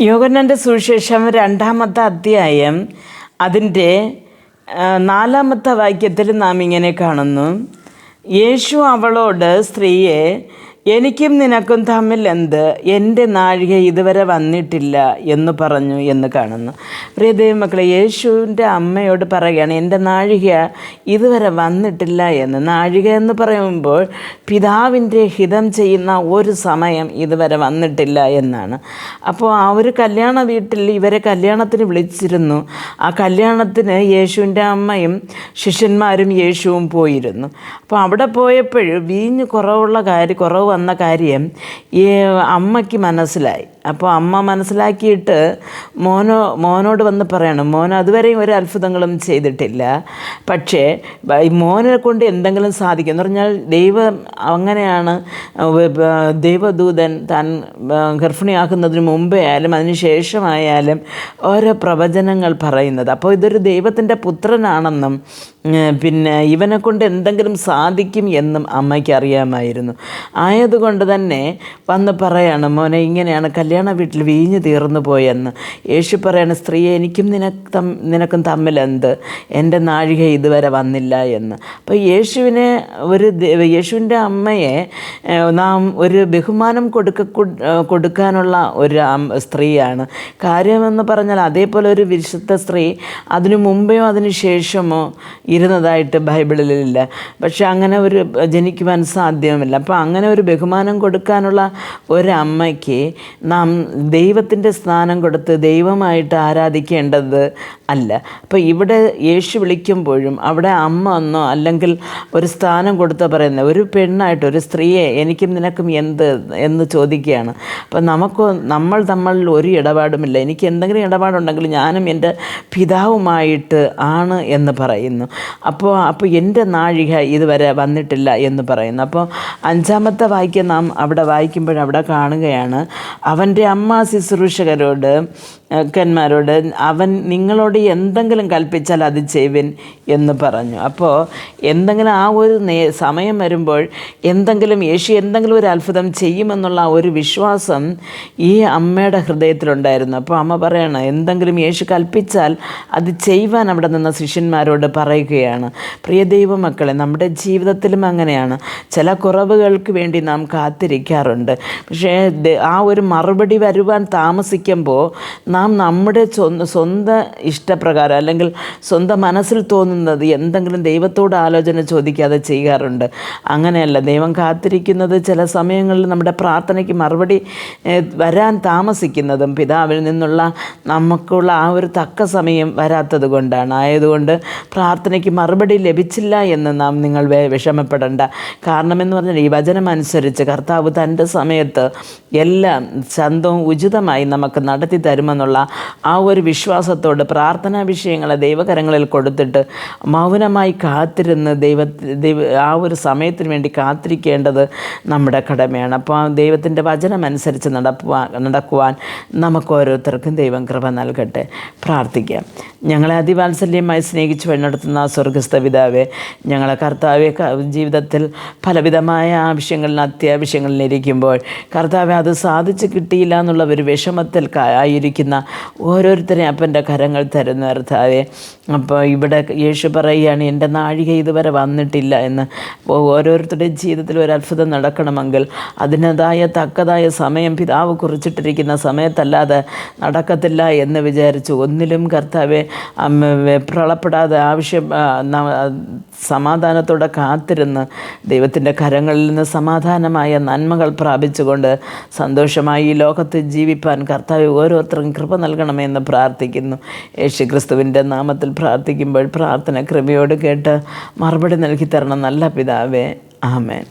യോഗനന്റെ സുവിശേഷം രണ്ടാമത്തെ അധ്യായം അതിന്റെ നാലാമത്തെ വാക്യത്തിൽ നാം ഇങ്ങനെ കാണുന്നു. യേശു അവളോട് സ്ത്രീയെ എനിക്കും നിനക്കും തമ്മിൽ എന്ത്? എന്റെ നാഴിക ഇതുവരെ വന്നിട്ടില്ല എന്ന് പറഞ്ഞു എന്ന് കാണുന്നു. പ്രിയദേവി മക്കളെ യേശുവിന്റെ അമ്മയോട് പറയുകയാണ് എന്റെ നാഴിക ഇതുവരെ വന്നിട്ടില്ല എന്ന്. നാഴിക എന്ന് പറയുമ്പോൾ പിതാവിന്റെ ഹിതം ചെയ്യുന്ന ഒരു സമയം ഇതുവരെ വന്നിട്ടില്ല എന്നാണ്. അപ്പോൾ ആ ഒരു കല്യാണ വീട്ടിൽ ഇവരെ കല്യാണത്തിന് വിളിച്ചിരുന്നു. ആ കല്യാണത്തിന് യേശുവിന്റെ അമ്മയും ശിഷ്യന്മാരും യേശുവും പോയിരുന്നു. അപ്പോൾ അവിടെ പോയപ്പോഴും വീഞ്ഞ് കുറവുള്ള കാര്യം കുറവ് വന്ന കാര്യം ഈ അമ്മയ്ക്ക് മനസ്സിലായി. അപ്പോൾ അമ്മ മനസ്സിലാക്കിയിട്ട് മോനോ മോനോട് വന്ന് പറയണം മോൻ അതുവരെയും ഒരു അത്ഭുതങ്ങളും ചെയ്തിട്ടില്ല. പക്ഷേ ഈ മോനെ കൊണ്ട് എന്തെങ്കിലും സാധിക്കും. എന്ന് പറഞ്ഞാൽ ദൈവം അങ്ങനെയാണ് ദൈവദൂതൻ താൻ ഗർഭിണിയാക്കുന്നതിന് മുമ്പേ ആയാലും അതിന് ശേഷമായാലും ഓരോ പ്രവചനങ്ങൾ പറയുന്നത്. അപ്പോൾ ഇതൊരു ദൈവത്തിന്റെ പുത്രനാണെന്നും പിന്നെ ഇവനെ കൊണ്ട് എന്തെങ്കിലും സാധിക്കും എന്നും അമ്മയ്ക്ക് അറിയാമായിരുന്നു. ആയതുകൊണ്ട് തന്നെ വന്ന് പറയാണ് മോനെ ഇങ്ങനെയാണ് കല്യാണ വീട്ടിൽ വീഞ്ഞു തീർന്നു പോയെന്ന്. യേശു പറയാണ് സ്ത്രീയെ എനിക്കും നിനക്ക് നിനക്കും തമ്മിൽ എന്ത് എന്റെ നാഴിക ഇതുവരെ വന്നില്ല എന്ന്. അപ്പോൾ യേശുവിനെ ഒരു യേശുവിന്റെ അമ്മയെ നാം ഒരു ബഹുമാനം കൊടുക്ക കൊടുക്കാനുള്ള ഒരു സ്ത്രീയാണ്. കാര്യമെന്ന് പറഞ്ഞാൽ അതേപോലെ ഒരു വിശുദ്ധ സ്ത്രീ അതിനു മുമ്പെയോ അതിനു ശേഷമോ ഇരുന്നതായിട്ട് ബൈബിളിലില്ല. പക്ഷെ അങ്ങനെ ഒരു ജനിക്കുവാൻ സാധ്യമല്ല അപ്പോൾ അങ്ങനെ ഒരു ബഹുമാനം കൊടുക്കാനുള്ള ഒരമ്മയ്ക്ക് നാം ദൈവത്തിന്റെ സ്ഥാനം കൊടുത്ത് ദൈവമായിട്ട് ആരാധിക്കേണ്ടത് അല്ല. അപ്പോൾ ഇവിടെ യേശു വിളിക്കുമ്പോഴും അവിടെ അമ്മ എന്നോ അല്ലെങ്കിൽ ഒരു സ്ഥാനം കൊടുത്ത പറയുന്ന ഒരു പെണ്ണായിട്ട് ഒരു സ്ത്രീയെ എനിക്കും നിനക്കും എന്ത് എന്ന് ചോദിക്കുകയാണ്. അപ്പം നമുക്ക് നമ്മൾ തമ്മിൽ ഒരു ഇടപാടുമില്ല. എനിക്ക് എന്തെങ്കിലും ഇടപാടുണ്ടെങ്കിൽ ഞാനും എന്റെ പിതാവുമായിട്ട് ആണ് എന്ന് പറയുന്നു. അപ്പോൾ അപ്പോൾ എന്റെ നാഴിക ഇതുവരെ വന്നിട്ടില്ല എന്ന് പറയുന്നു. അപ്പോൾ അഞ്ചാമത്തെ വാക്യം നാം അവിടെ വായിക്കുമ്പോൾ അവിടെ കാണുകയാണ് അവന്റെ അമ്മ ശുശ്രൂഷകരോട് ക്കന്മാരോട് അവൻ നിങ്ങളോട് എന്തെങ്കിലും കൽപ്പിച്ചാൽ അത് ചെയ്യുവിൻ എന്ന് പറഞ്ഞു. അപ്പോൾ എന്തെങ്കിലും ആ ഒരു സമയം വരുമ്പോൾ എന്തെങ്കിലും യേശു എന്തെങ്കിലും ഒരു അത്ഭുതം ചെയ്യുമെന്നുള്ള ഒരു വിശ്വാസം ഈ അമ്മയുടെ ഹൃദയത്തിലുണ്ടായിരുന്നു. അപ്പോൾ അമ്മ പറയണം എന്തെങ്കിലും യേശു കൽപ്പിച്ചാൽ അത് ചെയ്യുവാൻ അവിടെ നിന്ന് ശിഷ്യന്മാരോട് പറയുകയാണ്. പ്രിയ ദൈവമക്കളെ നമ്മുടെ ജീവിതത്തിലും അങ്ങനെയാണ്. ചില കുറവുകൾക്ക് വേണ്ടി നാം കാത്തിരിക്കാറുണ്ട്. പക്ഷേ ആ ഒരു മറുപടി വരുവാൻ താമസിക്കുമ്പോൾ നാം നമ്മുടെ സ്വന്തം ഇഷ്ടപ്രകാരം അല്ലെങ്കിൽ സ്വന്തം മനസ്സിൽ തോന്നുന്നത് എന്തെങ്കിലും ദൈവത്തോട് ആലോചന ചോദിക്കാതെ ചെയ്യാറുണ്ട്. അങ്ങനെയല്ല ദൈവം കാത്തിരിക്കുന്നത് ചില സമയങ്ങളിൽ നമ്മുടെ പ്രാർത്ഥനയ്ക്ക് മറുപടി വരാൻ താമസിക്കുന്നതും പിതാവിൽ നിന്നുള്ള നമുക്കുള്ള ആ ഒരു തക്ക സമയം വരാത്തത് കൊണ്ടാണ്. ആയതുകൊണ്ട് പ്രാർത്ഥനയ്ക്ക് മറുപടി ലഭിച്ചില്ല എന്ന് നാം നിങ്ങൾ വിഷമപ്പെടേണ്ട. കാരണമെന്ന് പറഞ്ഞാൽ ഈ വചനം അനുസരിച്ച് കർത്താവ് തന്റെ സമയത്ത് എല്ലാം ശന്തവും ഉചിതമായി നമുക്ക് നടത്തി തരുമെന്നുള്ള ആ ഒരു വിശ്വാസത്തോട് പ്രാർത്ഥനാ വിഷയങ്ങളെ ദൈവകരങ്ങളിൽ കൊടുത്തിട്ട് മൗനമായി കാത്തിരുന്ന് ദൈവ ദൈവ ആ ഒരു സമയത്തിന് വേണ്ടി കാത്തിരിക്കേണ്ടത് നമ്മുടെ കടമയാണ്. അപ്പോൾ ദൈവത്തിന്റെ വചനം അനുസരിച്ച് നടക്കുവാൻ നമുക്ക് ഓരോരുത്തർക്കും ദൈവം കൃപ നൽകട്ടെ. പ്രാർത്ഥിക്കാം. ഞങ്ങളെ അതിവാത്സല്യമായി സ്നേഹിച്ച് വഴിനടത്തുന്ന ആ സ്വർഗസ്ഥ പിതാവെ ഞങ്ങളെ കർത്താവെ ജീവിതത്തിൽ പലവിധമായ ആവശ്യങ്ങളിൽ അത്യാവശ്യങ്ങളിൽ ഇരിക്കുമ്പോൾ കർത്താവെ അത് സാധിച്ചു കിട്ടിയില്ല എന്നുള്ള ഒരു വിഷമത്തിൽ ആയിരിക്കുന്ന ഓരോരുത്തരെയും അപ്പന്റെ കരങ്ങൾ തരുന്ന കർത്താവെ. അപ്പോൾ ഇവിടെ യേശു പറയുകയാണ് എന്റെ നാഴിക ഇതുവരെ വന്നിട്ടില്ല എന്ന്. ഓരോരുത്തരുടെയും ജീവിതത്തിൽ ഒരു അത്ഭുതം നടക്കണമെങ്കിൽ അതിനതായ തക്കതായ സമയം പിതാവ് കുറിച്ചിട്ടിരിക്കുന്ന സമയത്തല്ലാതെ നടക്കത്തില്ല എന്ന് വിചാരിച്ചു ഒന്നിലും കർത്താവെ പ്രളപ്പെടാതെ ആവശ്യം സമാധാനത്തോടെ കാത്തിരുന്ന് ദൈവത്തിന്റെ കരങ്ങളിൽ നിന്ന് സമാധാനമായ നന്മകൾ പ്രാപിച്ചുകൊണ്ട് സന്തോഷമായി ലോകത്ത് ജീവിപ്പാൻ കർത്താവ് ഓരോരുത്തർക്കും കൃപ നൽകണമെന്ന് പ്രാർത്ഥിക്കുന്നു. യേശു ക്രിസ്തുവിന്റെ നാമത്തിൽ പ്രാർത്ഥിക്കുമ്പോൾ പ്രാർത്ഥന കൃപയോട് കേട്ട് മറുപടി നൽകി തരണം നല്ല പിതാവേ. ആമേൻ.